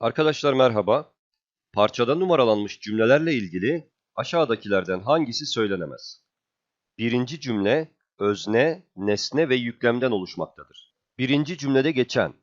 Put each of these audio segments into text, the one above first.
Arkadaşlar merhaba. Parçada numaralanmış cümlelerle ilgili aşağıdakilerden hangisi söylenemez? Birinci cümle özne, nesne ve yüklemden oluşmaktadır. Birinci cümlede geçen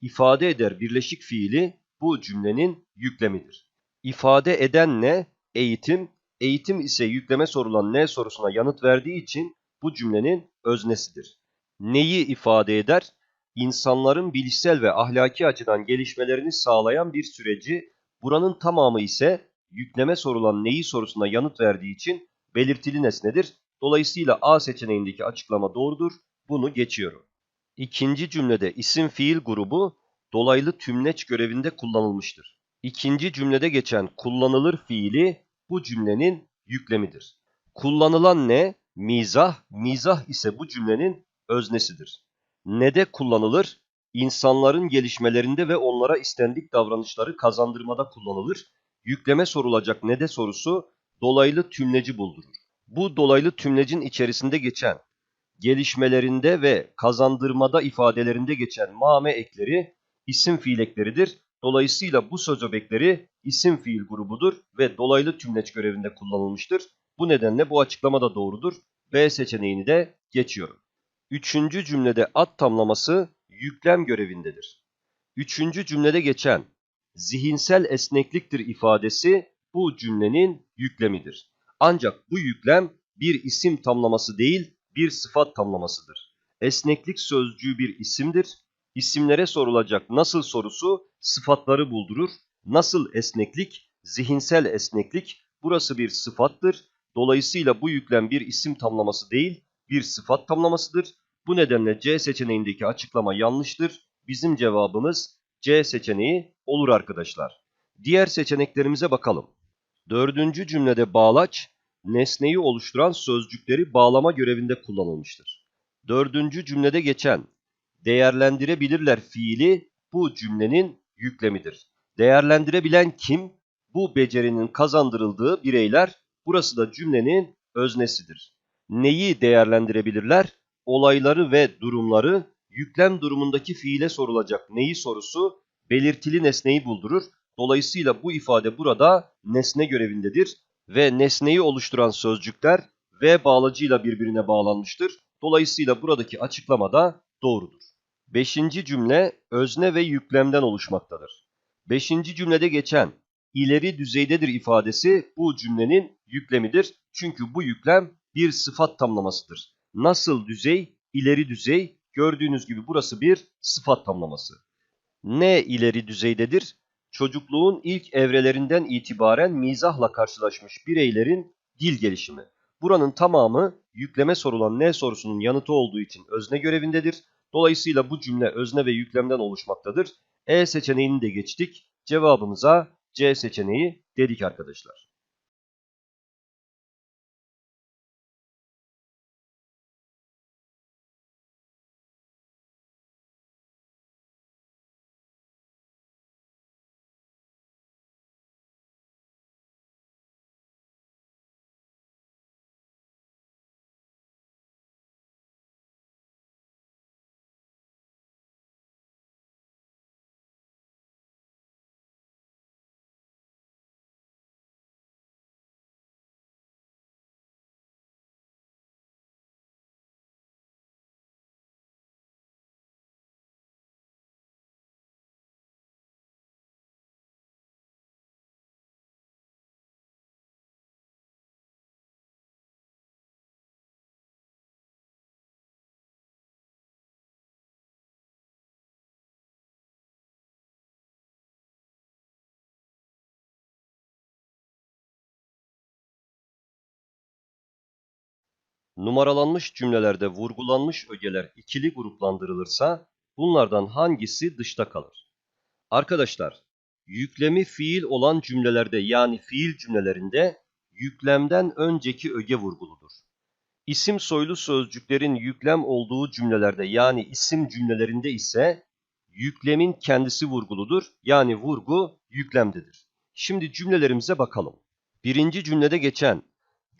ifade eder birleşik fiili bu cümlenin yüklemidir. İfade eden ne? Eğitim. Eğitim ise yükleme sorulan ne sorusuna yanıt verdiği için bu cümlenin öznesidir. Neyi ifade eder? İnsanların bilişsel ve ahlaki açıdan gelişmelerini sağlayan bir süreci, buranın tamamı ise yükleme sorulan neyi sorusuna yanıt verdiği için belirtili nesnedir. Dolayısıyla A seçeneğindeki açıklama doğrudur. Bunu geçiyorum. İkinci cümlede isim fiil grubu dolaylı tümleç görevinde kullanılmıştır. İkinci cümlede geçen kullanılır fiili bu cümlenin yüklemidir. Kullanılan ne? Mizah. Mizah ise bu cümlenin öznesidir. Ne de kullanılır? İnsanların gelişmelerinde ve onlara istendik davranışları kazandırmada kullanılır. Yükleme sorulacak ne de sorusu dolaylı tümleci buldurur. Bu dolaylı tümlecin içerisinde geçen gelişmelerinde ve kazandırmada ifadelerinde geçen mame ekleri isim fiil ekleridir. Dolayısıyla bu söz öbekleri isim fiil grubudur ve dolaylı tümleç görevinde kullanılmıştır. Bu nedenle bu açıklama da doğrudur. B seçeneğini de geçiyorum. Üçüncü cümlede at tamlaması yüklem görevindedir. Üçüncü cümlede geçen zihinsel esnekliktir ifadesi bu cümlenin yüklemidir. Ancak bu yüklem bir isim tamlaması değil, bir sıfat tamlamasıdır. Esneklik sözcüğü bir isimdir. İsimlere sorulacak nasıl sorusu sıfatları buldurur. Nasıl esneklik? Zihinsel esneklik. Burası bir sıfattır. Dolayısıyla bu yüklem bir isim tamlaması değil, bir sıfat tamlamasıdır. Bu nedenle C seçeneğindeki açıklama yanlıştır. Bizim cevabımız C seçeneği olur arkadaşlar. Diğer seçeneklerimize bakalım. Dördüncü cümlede bağlaç, nesneyi oluşturan sözcükleri bağlama görevinde kullanılmıştır. Dördüncü cümlede geçen değerlendirebilirler fiili bu cümlenin yüklemidir. Değerlendirebilen kim? Bu becerinin kazandırıldığı bireyler. Burası da cümlenin öznesidir. Neyi değerlendirebilirler? Olayları ve durumları yüklem durumundaki fiile sorulacak neyi sorusu belirtili nesneyi buldurur. Dolayısıyla bu ifade burada nesne görevindedir ve nesneyi oluşturan sözcükler ve bağlacıyla birbirine bağlanmıştır. Dolayısıyla buradaki açıklama da doğrudur. Beşinci cümle özne ve yüklemden oluşmaktadır. Beşinci cümlede geçen ileri düzeydedir ifadesi bu cümlenin yüklemidir. Çünkü bu yüklem bir sıfat tamlamasıdır. Nasıl düzey? İleri düzey. Gördüğünüz gibi burası bir sıfat tamlaması. Ne ileri düzeydedir? Çocukluğun ilk evrelerinden itibaren mizahla karşılaşmış bireylerin dil gelişimi. Buranın tamamı yükleme sorulan ne sorusunun yanıtı olduğu için özne görevindedir. Dolayısıyla bu cümle özne ve yüklemden oluşmaktadır. E seçeneğini de geçtik. Cevabımıza C seçeneği dedik arkadaşlar. Numaralanmış cümlelerde vurgulanmış ögeler ikili gruplandırılırsa bunlardan hangisi dışta kalır? Arkadaşlar, yüklemi fiil olan cümlelerde yani fiil cümlelerinde yüklemden önceki öge vurguludur. İsim soylu sözcüklerin yüklem olduğu cümlelerde yani isim cümlelerinde ise yüklemin kendisi vurguludur. Yani vurgu yüklemdedir. Şimdi cümlelerimize bakalım. Birinci cümlede geçen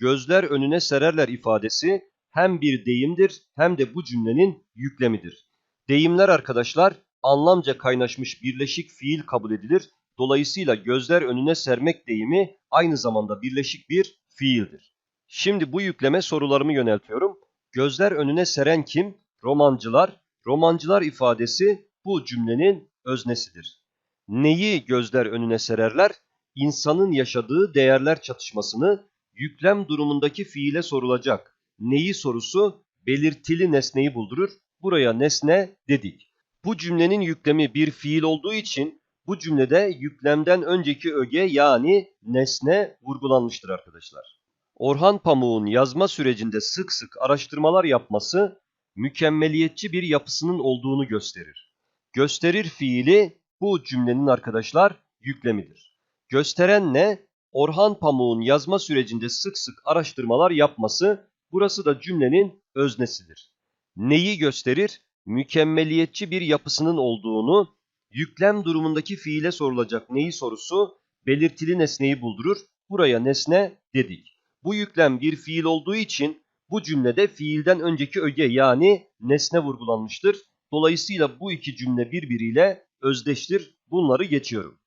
gözler önüne sererler ifadesi hem bir deyimdir hem de bu cümlenin yüklemidir. Deyimler arkadaşlar anlamca kaynaşmış birleşik fiil kabul edilir. Dolayısıyla gözler önüne sermek deyimi aynı zamanda birleşik bir fiildir. Şimdi bu yükleme sorularımı yöneltiyorum. Gözler önüne seren kim? Romancılar. Romancılar ifadesi bu cümlenin öznesidir. Neyi gözler önüne sererler? İnsanın yaşadığı değerler çatışmasını yüklem durumundaki fiile sorulacak. Neyi sorusu belirtili nesneyi buldurur. Buraya nesne dedik. Bu cümlenin yüklemi bir fiil olduğu için bu cümlede yüklemden önceki öge yani nesne vurgulanmıştır arkadaşlar. Orhan Pamuk'un yazma sürecinde sık sık araştırmalar yapması mükemmeliyetçi bir yapısının olduğunu gösterir. Gösterir fiili bu cümlenin arkadaşlar yüklemidir. Gösteren ne? Orhan Pamuk'un yazma sürecinde sık sık araştırmalar yapması burası da cümlenin öznesidir. Neyi gösterir? Mükemmeliyetçi bir yapısının olduğunu yüklem durumundaki fiile sorulacak neyi sorusu belirtili nesneyi buldurur. Buraya nesne dedik. Bu yüklem bir fiil olduğu için bu cümlede fiilden önceki öge yani nesne vurgulanmıştır. Dolayısıyla bu iki cümle birbiriyle özdeştir. Bunları geçiyorum.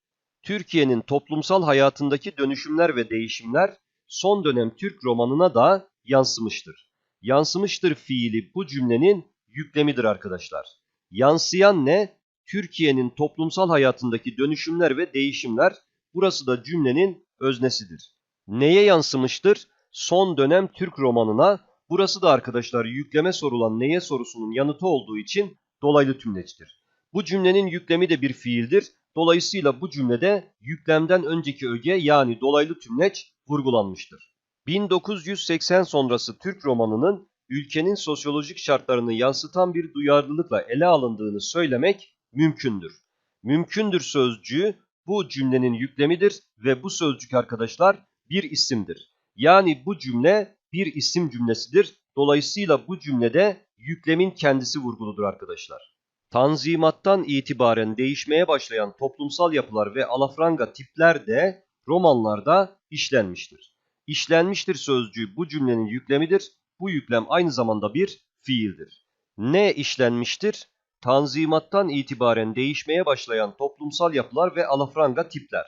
Türkiye'nin toplumsal hayatındaki dönüşümler ve değişimler son dönem Türk romanına da yansımıştır. Yansımıştır fiili bu cümlenin yüklemidir arkadaşlar. Yansıyan ne? Türkiye'nin toplumsal hayatındaki dönüşümler ve değişimler. Burası da cümlenin öznesidir. Neye yansımıştır? Son dönem Türk romanına. Burası da arkadaşlar yükleme sorulan neye sorusunun yanıtı olduğu için dolaylı tümleçtir. Bu cümlenin yüklemi de bir fiildir. Dolayısıyla bu cümlede yüklemden önceki öge yani dolaylı tümleç vurgulanmıştır. 1980 sonrası Türk romanının ülkenin sosyolojik şartlarını yansıtan bir duyarlılıkla ele alındığını söylemek mümkündür. Mümkündür sözcüğü bu cümlenin yüklemidir ve bu sözcük arkadaşlar bir isimdir. Yani bu cümle bir isim cümlesidir. Dolayısıyla bu cümlede yüklemin kendisi vurguludur arkadaşlar. Tanzimattan itibaren değişmeye başlayan toplumsal yapılar ve alafranga tipler de romanlarda işlenmiştir. İşlenmiştir sözcüğü bu cümlenin yüklemidir. Bu yüklem aynı zamanda bir fiildir. Ne işlenmiştir? Tanzimattan itibaren değişmeye başlayan toplumsal yapılar ve alafranga tipler.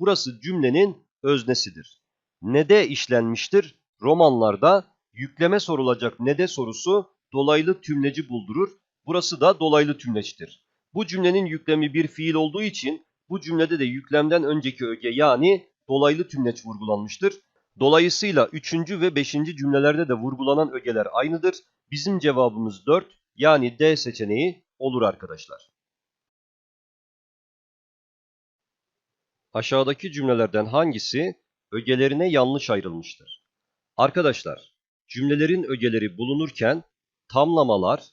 Burası cümlenin öznesidir. Ne de işlenmiştir? Romanlarda yükleme sorulacak ne de sorusu dolaylı tümleci buldurur. Burası da dolaylı tümleçtir. Bu cümlenin yüklemi bir fiil olduğu için bu cümlede de yüklemden önceki öge yani dolaylı tümleç vurgulanmıştır. Dolayısıyla 3. ve 5. cümlelerde de vurgulanan ögeler aynıdır. Bizim cevabımız 4 yani D seçeneği olur arkadaşlar. Aşağıdaki cümlelerden hangisi ögelerine yanlış ayrılmıştır? Arkadaşlar, cümlelerin ögeleri bulunurken tamlamalar,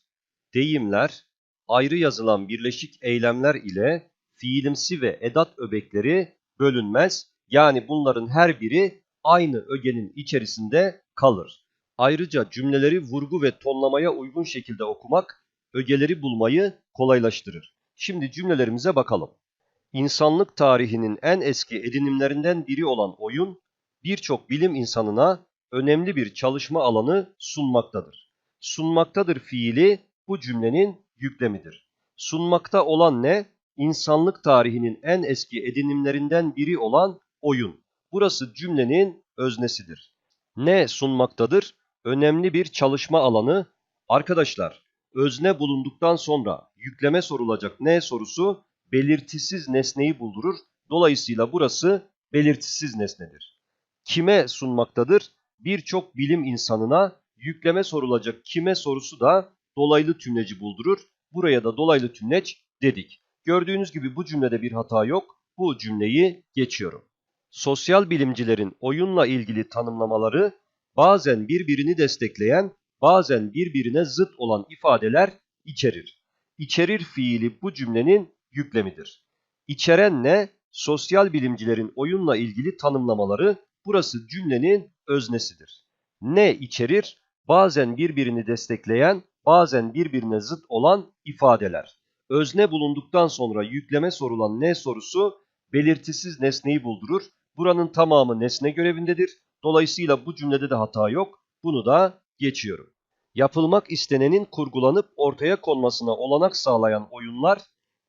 deyimler, ayrı yazılan birleşik eylemler ile fiilimsi ve edat öbekleri bölünmez. Yani bunların her biri aynı ögenin içerisinde kalır. Ayrıca cümleleri vurgu ve tonlamaya uygun şekilde okumak ögeleri bulmayı kolaylaştırır. Şimdi cümlelerimize bakalım. İnsanlık tarihinin en eski edinimlerinden biri olan oyun, birçok bilim insanına önemli bir çalışma alanı sunmaktadır. Sunmaktadır fiili bu cümlenin yüklemidir. Sunmakta olan ne? İnsanlık tarihinin en eski edinimlerinden biri olan oyun. Burası cümlenin öznesidir. Ne sunmaktadır? Önemli bir çalışma alanı. Arkadaşlar, özne bulunduktan sonra yükleme sorulacak ne sorusu belirtisiz nesneyi buldurur. Dolayısıyla burası belirtisiz nesnedir. Kime sunmaktadır? Birçok bilim insanına yükleme sorulacak kime sorusu da dolaylı tümleci buldurur. Buraya da dolaylı tümleç dedik. Gördüğünüz gibi bu cümlede bir hata yok. Bu cümleyi geçiyorum. Sosyal bilimcilerin oyunla ilgili tanımlamaları bazen birbirini destekleyen, bazen birbirine zıt olan ifadeler içerir. İçerir fiili bu cümlenin yüklemidir. İçeren ne? Sosyal bilimcilerin oyunla ilgili tanımlamaları burası cümlenin öznesidir. Ne içerir? Bazen birbirini destekleyen, bazen birbirine zıt olan ifadeler. Özne bulunduktan sonra yükleme sorulan ne sorusu belirtisiz nesneyi buldurur. Buranın tamamı nesne görevindedir. Dolayısıyla bu cümlede de hata yok. Bunu da geçiyorum. Yapılmak istenenin kurgulanıp ortaya konmasına olanak sağlayan oyunlar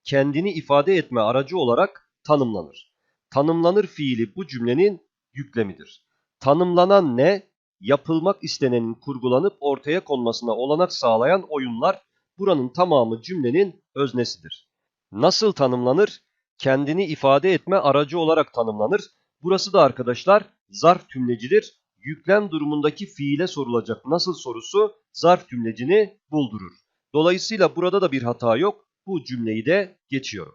kendini ifade etme aracı olarak tanımlanır. Tanımlanır fiili bu cümlenin yüklemidir. Tanımlanan ne? Yapılmak istenenin kurgulanıp ortaya konmasına olanak sağlayan oyunlar buranın tamamı cümlenin öznesidir. Nasıl tanımlanır? Kendini ifade etme aracı olarak tanımlanır. Burası da arkadaşlar zarf tümlecidir. Yüklem durumundaki fiile sorulacak nasıl sorusu zarf tümlecini buldurur. Dolayısıyla burada da bir hata yok. Bu cümleyi de geçiyorum.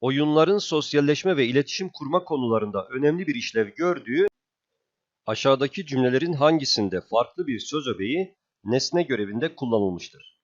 Oyunların sosyalleşme ve iletişim kurma konularında önemli bir işlev gördüğü aşağıdaki cümlelerin hangisinde farklı bir söz öbeği nesne görevinde kullanılmıştır?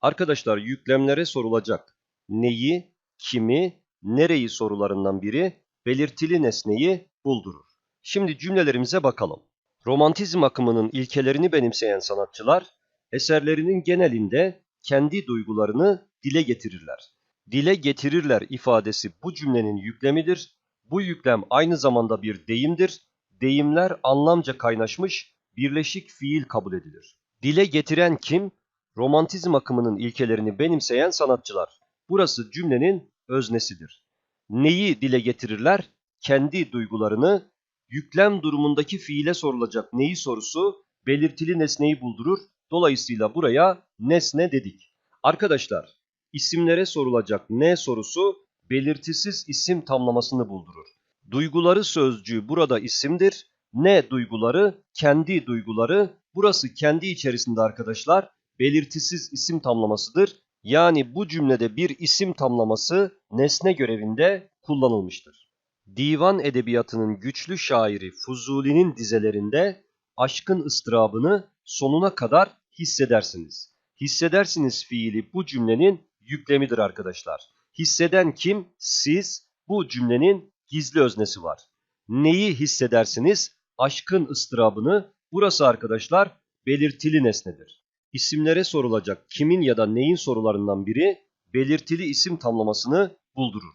Arkadaşlar yüklemlere sorulacak neyi, kimi, nereyi sorularından biri belirtili nesneyi buldurur. Şimdi cümlelerimize bakalım. Romantizm akımının ilkelerini benimseyen sanatçılar eserlerinin genelinde kendi duygularını dile getirirler. Dile getirirler ifadesi bu cümlenin yüklemidir. Bu yüklem aynı zamanda bir deyimdir. Deyimler anlamca kaynaşmış birleşik fiil kabul edilir. Dile getiren kim? Romantizm akımının ilkelerini benimseyen sanatçılar. Burası cümlenin öznesidir. Neyi dile getirirler? Kendi duygularını, yüklem durumundaki fiile sorulacak neyi sorusu belirtili nesneyi buldurur. Dolayısıyla buraya nesne dedik. Arkadaşlar, isimlere sorulacak ne sorusu belirtisiz isim tamlamasını buldurur. Duyguları sözcüğü burada isimdir. Ne duyguları? Kendi duyguları. Burası kendi içerisinde arkadaşlar belirtisiz isim tamlamasıdır. Yani bu cümlede bir isim tamlaması nesne görevinde kullanılmıştır. Divan edebiyatının güçlü şairi Fuzuli'nin dizelerinde aşkın ıstırabını sonuna kadar hissedersiniz. Hissedersiniz fiili bu cümlenin yüklemidir arkadaşlar. Hisseden kim? Siz. Bu cümlenin gizli öznesi var. Neyi hissedersiniz? Aşkın ıstırabını. Burası arkadaşlar belirtili nesnedir. İsimlere sorulacak kimin ya da neyin sorularından biri belirtili isim tamlamasını buldurur.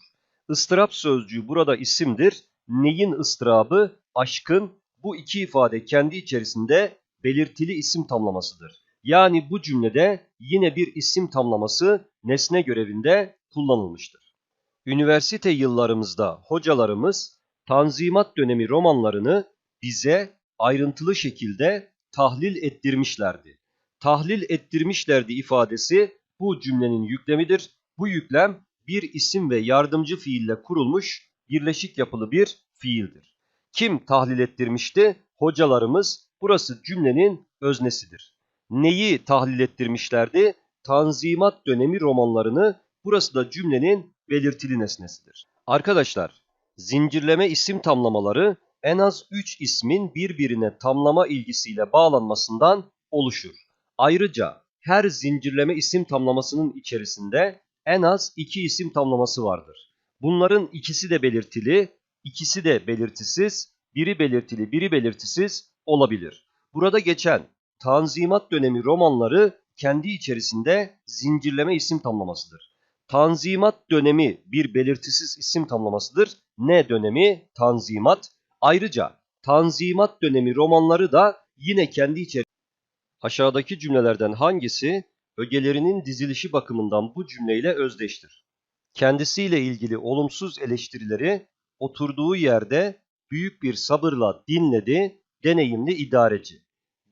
Istırap sözcüğü burada isimdir. Neyin ıstırabı? Aşkın. Bu iki ifade kendi içerisinde belirtili isim tamlamasıdır. Yani bu cümlede yine bir isim tamlaması nesne görevinde kullanılmıştır. Üniversite yıllarımızda hocalarımız Tanzimat dönemi romanlarını bize ayrıntılı şekilde tahlil ettirmişlerdi. Tahlil ettirmişlerdi ifadesi bu cümlenin yüklemidir. Bu yüklem bir isim ve yardımcı fiille kurulmuş birleşik yapılı bir fiildir. Kim tahlil ettirmişti? Hocalarımız. Burası cümlenin öznesidir. Neyi tahlil ettirmişlerdi? Tanzimat dönemi romanlarını. Burası da cümlenin belirtili nesnesidir. Arkadaşlar, zincirleme isim tamlamaları en az 3 ismin birbirine tamlama ilgisiyle bağlanmasından oluşur. Ayrıca her zincirleme isim tamlamasının içerisinde en az 2 isim tamlaması vardır. Bunların ikisi de belirtili, ikisi de belirtisiz, biri belirtili, biri belirtisiz olabilir. Burada geçen Tanzimat dönemi romanları kendi içerisinde zincirleme isim tamlamasıdır. Tanzimat dönemi bir belirtisiz isim tamlamasıdır. Ne dönemi? Tanzimat. Ayrıca Tanzimat dönemi romanları da yine kendi içerisinde Aşağıdaki cümlelerden hangisi ögelerinin dizilişi bakımından bu cümleyle özdeştir? Kendisiyle ilgili olumsuz eleştirileri oturduğu yerde büyük bir sabırla dinledi, deneyimli idareci.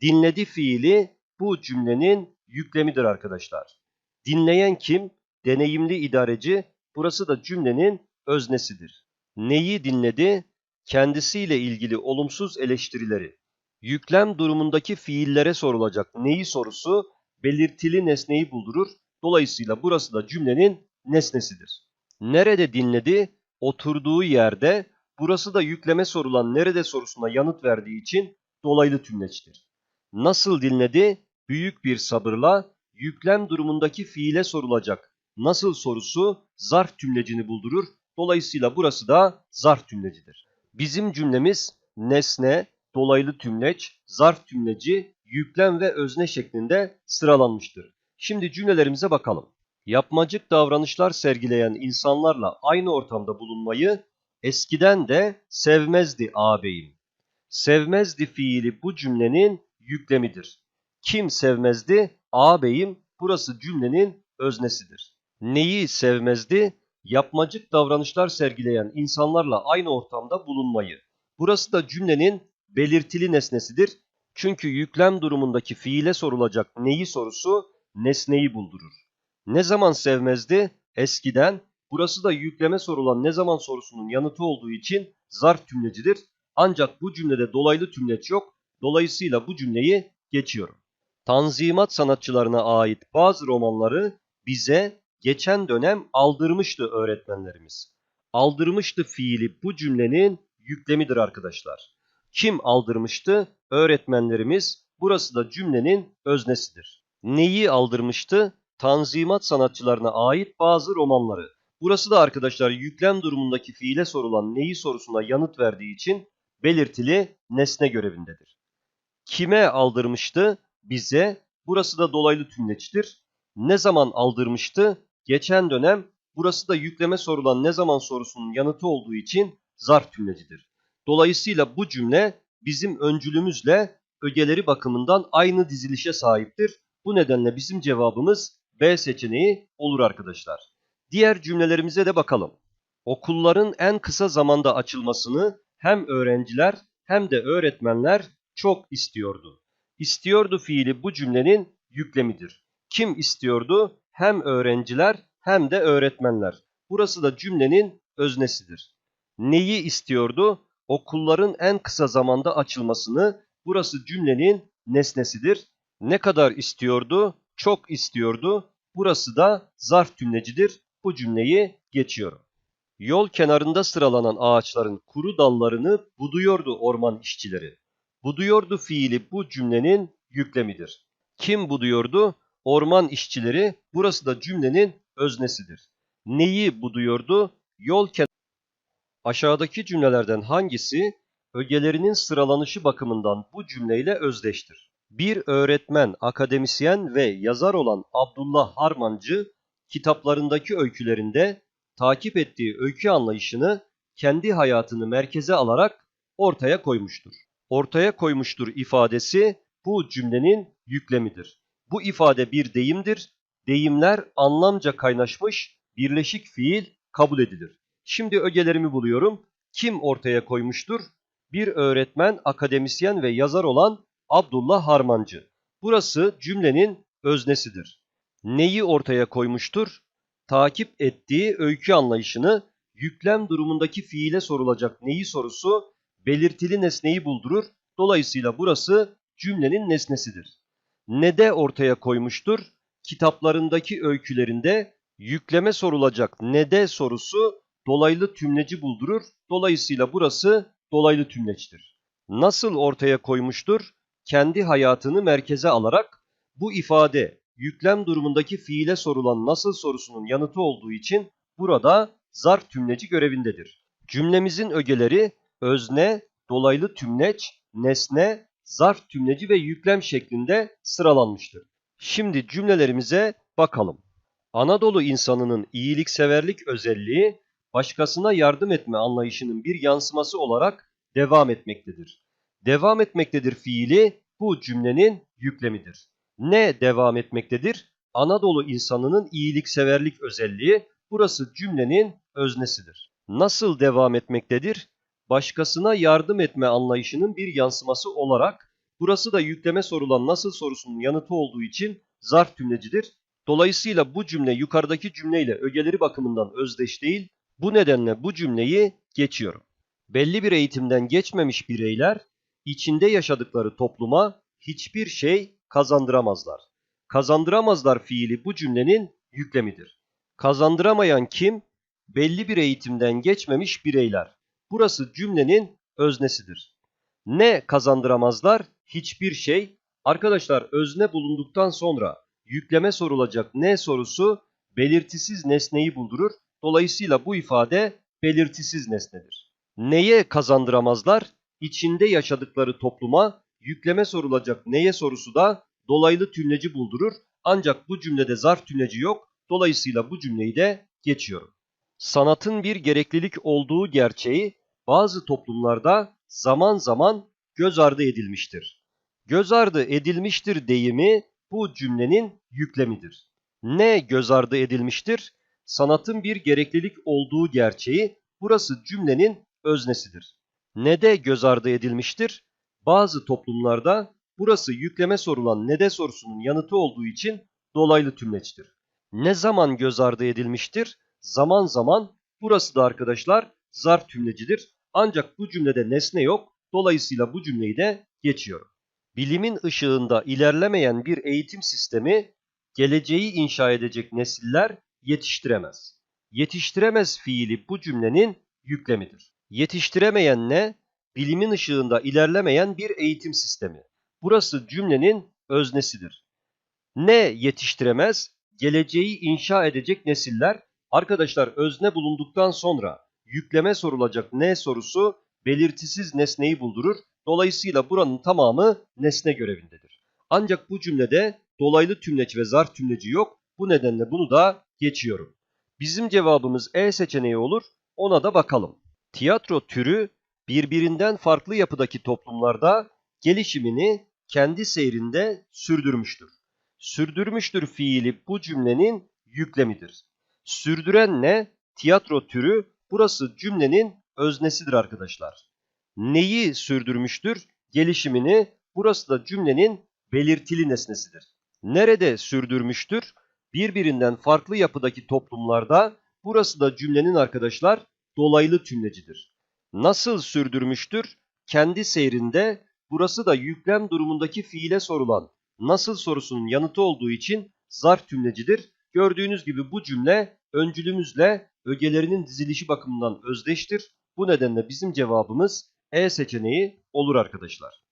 Dinledi fiili bu cümlenin yüklemidir arkadaşlar. Dinleyen kim? Deneyimli idareci. Burası da cümlenin öznesidir. Neyi dinledi? Kendisiyle ilgili olumsuz eleştirileri. Yüklem durumundaki fiillere sorulacak neyi sorusu belirtili nesneyi buldurur. Dolayısıyla burası da cümlenin nesnesidir. Nerede dinledi? Oturduğu yerde. Burası da yükleme sorulan nerede sorusuna yanıt verdiği için dolaylı tümleçtir. Nasıl dinledi? Büyük bir sabırla yüklem durumundaki fiile sorulacak nasıl sorusu zarf tümlecini buldurur. Dolayısıyla burası da zarf tümlecidir. Bizim cümlemiz nesne, dolaylı tümleç, zarf tümleci, yüklem ve özne şeklinde sıralanmıştır. Şimdi cümlelerimize bakalım. Yapmacık davranışlar sergileyen insanlarla aynı ortamda bulunmayı eskiden de sevmezdi ağabeyim. Sevmezdi fiili bu cümlenin yüklemidir. Kim sevmezdi? Ağabeyim burası cümlenin öznesidir. Neyi sevmezdi? yapmacık davranışlar sergileyen insanlarla aynı ortamda bulunmayı. Burası da cümlenin belirtili nesnesidir. Çünkü yüklem durumundaki fiile sorulacak neyi sorusu nesneyi buldurur. Ne zaman sevmezdi? Eskiden. Burası da yükleme sorulan ne zaman sorusunun yanıtı olduğu için zarf tümlecidir. Ancak bu cümlede dolaylı tümleç yok. Dolayısıyla bu cümleyi geçiyorum. Tanzimat sanatçılarına ait bazı romanları bize geçen dönem aldırmıştı öğretmenlerimiz. Aldırmıştı fiili bu cümlenin yüklemidir arkadaşlar. Kim aldırmıştı? Öğretmenlerimiz. Burası da cümlenin öznesidir. Neyi aldırmıştı? Tanzimat sanatçılarına ait bazı romanları. Burası da arkadaşlar yüklem durumundaki fiile sorulan neyi sorusuna yanıt verdiği için belirtili nesne görevindedir. Kime aldırmıştı? Bize. Burası da dolaylı tümleçtir. Ne zaman aldırmıştı? Geçen dönem. Burası da yükleme sorulan ne zaman sorusunun yanıtı olduğu için zarf tümlecidir. Dolayısıyla bu cümle bizim öncülümüzle ögeleri bakımından aynı dizilişe sahiptir. Bu nedenle bizim cevabımız B seçeneği olur arkadaşlar. Diğer cümlelerimize de bakalım. Okulların en kısa zamanda açılmasını hem öğrenciler hem de öğretmenler çok istiyordu. İstiyordu fiili bu cümlenin yüklemidir. Kim istiyordu? Hem öğrenciler hem de öğretmenler. Burası da cümlenin öznesidir. Neyi istiyordu? Okulların en kısa zamanda açılmasını. Burası cümlenin nesnesidir. Ne kadar istiyordu? Çok istiyordu. Burası da zarf tümlecidir. Bu cümleyi geçiyorum. Yol kenarında sıralanan ağaçların kuru dallarını buduyordu orman işçileri. Buduyordu fiili bu cümlenin yüklemidir. Kim buduyordu? Orman işçileri. Burası da cümlenin öznesidir. Neyi buduyordu? Yol kenarında Aşağıdaki cümlelerden hangisi ögelerinin sıralanışı bakımından bu cümleyle özdeştir? Bir öğretmen, akademisyen ve yazar olan Abdullah Harmancı kitaplarındaki öykülerinde takip ettiği öykü anlayışını kendi hayatını merkeze alarak ortaya koymuştur. Ortaya koymuştur ifadesi bu cümlenin yüklemidir. Bu ifade bir deyimdir. Deyimler anlamca kaynaşmış birleşik fiil kabul edilir. Şimdi ögelerimi buluyorum. Kim ortaya koymuştur? Bir öğretmen, akademisyen ve yazar olan Abdullah Harmancı. Burası cümlenin öznesidir. Neyi ortaya koymuştur? Takip ettiği öykü anlayışını yüklem durumundaki fiile sorulacak neyi sorusu belirtili nesneyi buldurur. Dolayısıyla burası cümlenin nesnesidir. Ne de ortaya koymuştur? Kitaplarındaki öykülerinde yükleme sorulacak ne de sorusu dolaylı tümleci buldurur. Dolayısıyla burası dolaylı tümleçtir. Nasıl ortaya koymuştur? Kendi hayatını merkeze alarak bu ifade yüklem durumundaki fiile sorulan nasıl sorusunun yanıtı olduğu için burada zarf tümleci görevindedir. Cümlemizin ögeleri özne, dolaylı tümleç, nesne, zarf tümleci ve yüklem şeklinde sıralanmıştır. Şimdi cümlelerimize bakalım. Anadolu insanının iyilikseverlik özelliği başkasına yardım etme anlayışının bir yansıması olarak devam etmektedir. Devam etmektedir fiili bu cümlenin yüklemidir. Ne devam etmektedir? Anadolu insanının iyilikseverlik özelliği burası cümlenin öznesidir. Nasıl devam etmektedir? Başkasına yardım etme anlayışının bir yansıması olarak burası da yükleme sorulan nasıl sorusunun yanıtı olduğu için zarf tümlecidir. Dolayısıyla bu cümle yukarıdaki cümleyle ögeleri bakımından özdeş değil. Bu nedenle bu cümleyi geçiyorum. Belli bir eğitimden geçmemiş bireyler içinde yaşadıkları topluma hiçbir şey kazandıramazlar. Kazandıramazlar fiili bu cümlenin yüklemidir. Kazandıramayan kim? Belli bir eğitimden geçmemiş bireyler. Burası cümlenin öznesidir. Ne kazandıramazlar? Hiçbir şey. Arkadaşlar özne bulunduktan sonra yükleme sorulacak ne sorusu belirtisiz nesneyi buldurur. Dolayısıyla bu ifade belirtisiz nesnedir. Neye kazandıramazlar? İçinde yaşadıkları topluma yükleme sorulacak neye sorusu da dolaylı tümleci buldurur. Ancak bu cümlede zarf tümleci yok. Dolayısıyla bu cümleyi de geçiyorum. Sanatın bir gereklilik olduğu gerçeği bazı toplumlarda zaman zaman göz ardı edilmiştir. Göz ardı edilmiştir deyimi bu cümlenin yüklemidir. Ne göz ardı edilmiştir? sanatın bir gereklilik olduğu gerçeği burası cümlenin öznesidir. Ne de göz ardı edilmiştir? Bazı toplumlarda burası yükleme sorulan ne de sorusunun yanıtı olduğu için dolaylı tümleçtir. Ne zaman göz ardı edilmiştir? Zaman zaman burası da arkadaşlar zarf tümlecidir. Ancak bu cümlede nesne yok. Dolayısıyla bu cümleyi de geçiyorum. Bilimin ışığında ilerlemeyen bir eğitim sistemi geleceği inşa edecek nesiller yetiştiremez. Yetiştiremez fiili bu cümlenin yüklemidir. Yetiştiremeyen ne? Bilimin ışığında ilerlemeyen bir eğitim sistemi. Burası cümlenin öznesidir. Ne yetiştiremez? Geleceği inşa edecek nesiller. Arkadaşlar özne bulunduktan sonra yükleme sorulacak ne sorusu belirtisiz nesneyi buldurur. Dolayısıyla buranın tamamı nesne görevindedir. Ancak bu cümlede dolaylı tümleç ve zarf tümleci yok. Bu nedenle bunu da geçiyorum. Bizim cevabımız E seçeneği olur. Ona da bakalım. Tiyatro türü birbirinden farklı yapıdaki toplumlarda gelişimini kendi seyrinde sürdürmüştür. Sürdürmüştür fiili bu cümlenin yüklemidir. Sürdüren ne? Tiyatro türü burası cümlenin öznesidir arkadaşlar. Neyi sürdürmüştür? Gelişimini burası da cümlenin belirtili nesnesidir. Nerede sürdürmüştür? Birbirinden farklı yapıdaki toplumlarda burası da cümlenin arkadaşlar dolaylı tümlecidir. Nasıl sürdürmüştür? Kendi seyrinde burası da yüklem durumundaki fiile sorulan nasıl sorusunun yanıtı olduğu için zarf tümlecidir. Gördüğünüz gibi bu cümle öncülümüzle ögelerinin dizilişi bakımından özdeştir. Bu nedenle bizim cevabımız E seçeneği olur arkadaşlar.